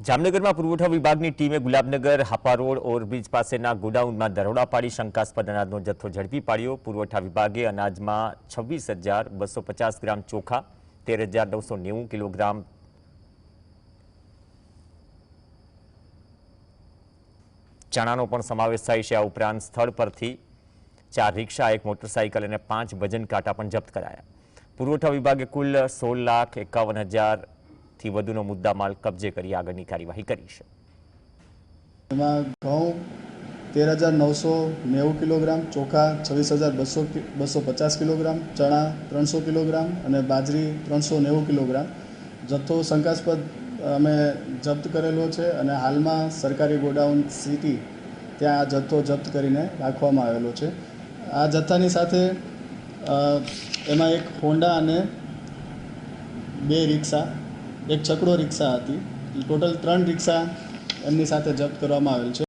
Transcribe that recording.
જામનગરમાં પુરવઠા વિભાગની ટીમે ગુલાબનગર હાપા રોડ ઓવરબ્રિજ પાસેના ગોડાઉનમાં દરોડા પાડી શંકાસ્પદ અનાજનો જથ્થો ઝડપી પાડ્યો પુરવઠા વિભાગે અનાજમાં છવ્વીસ હજાર બસો પચાસ ગ્રામ ચોખા તેર હજાર નવસો નેવું કિલોગ્રામ ચણાનો પણ સમાવેશ થાય છે આ ઉપરાંત સ્થળ પરથી ચાર રિક્ષા એક મોટરસાઇકલ અને પાંચ વજન કાંટા પણ જપ્ત કરાયા પુરવઠા વિભાગે કુલ સોળ લાખ એકાવન હજારથી વધુનો મુદ્દામાલ કબજે કરી આગળની કાર્યવાહી કરી છે. એમાં ઘઉં તેર હજાર નવસો નેવું કિલોગ્રામ, ચોખા છવ્વીસ હજાર બસો બસો પચાસ કિલોગ્રામ, ચણા ત્રણસો કિલોગ્રામ અને બાજરી ત્રણસો નેવું કિલોગ્રામ. જથ્થો શંકાસ્પદ અમે જપ્ત કરેલો છે અને હાલમાં સરકારી ગોડાઉન સિટી ત્યાં આ જથ્થો જપ્ત કરીને રાખવામાં આવેલો છે. આ જથ્થાની સાથે એમાં એક હોન્ડા અને બે રિક્ષા એક છકડો રિક્ષા હતી. ટોટલ ત્રણ રિક્ષા એમની સાથે જપ્ત કરવામાં આવેલ છે.